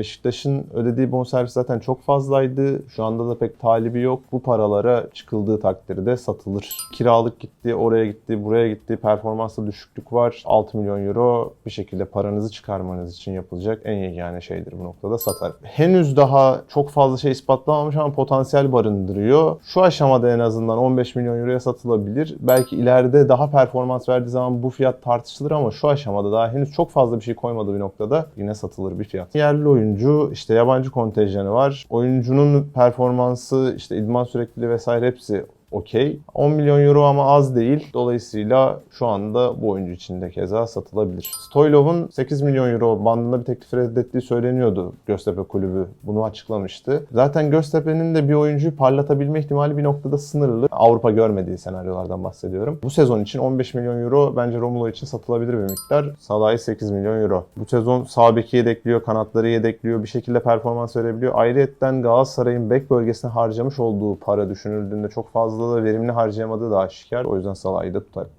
Beşiktaş'ın ödediği bonservis zaten çok fazlaydı. Şu anda da pek talibi yok. Bu paralara çıkıldığı takdirde satılır. Kiralık gitti, oraya gitti, buraya gitti. Performansta düşüklük var. 6 milyon euro bir şekilde paranızı çıkarmanız için yapılacak en yegane şeydir bu noktada satar. Henüz daha çok fazla şey ispatlamamış ama potansiyel barındırıyor. Şu aşamada en azından 15 milyon euroya satılabilir. Belki ileride daha performans verdiği zaman bu fiyat tartışılır ama şu aşamada daha henüz çok fazla bir şey koymadığı bir noktada yine satılır bir fiyat. Yerli oyuncu işte yabancı kontenjanı var. Oyuncunun performansı işte idman sürekliliği vesaire hepsi okey. 10 milyon euro ama az değil. Dolayısıyla şu anda bu oyuncu için de keza satılabilir. Stoylov'un 8 milyon euro bandında bir teklif reddettiği söyleniyordu Göztepe kulübü. Bunu açıklamıştı. Zaten Göztepe'nin de bir oyuncuyu parlatabilme ihtimali bir noktada sınırlı. Avrupa görmediği senaryolardan bahsediyorum. Bu sezon için 15 milyon euro bence Romulo için satılabilir bir miktar. Salah'ı 8 milyon euro. Bu sezon sağ beki yedekliyor, kanatları yedekliyor, bir şekilde performans verebiliyor. Ayrıyetten Galatasaray'ın bek bölgesine harcamış olduğu para düşünüldüğünde çok fazla da verimli harcayamadığı da aşikar. O yüzden Salah'ı da tutarım.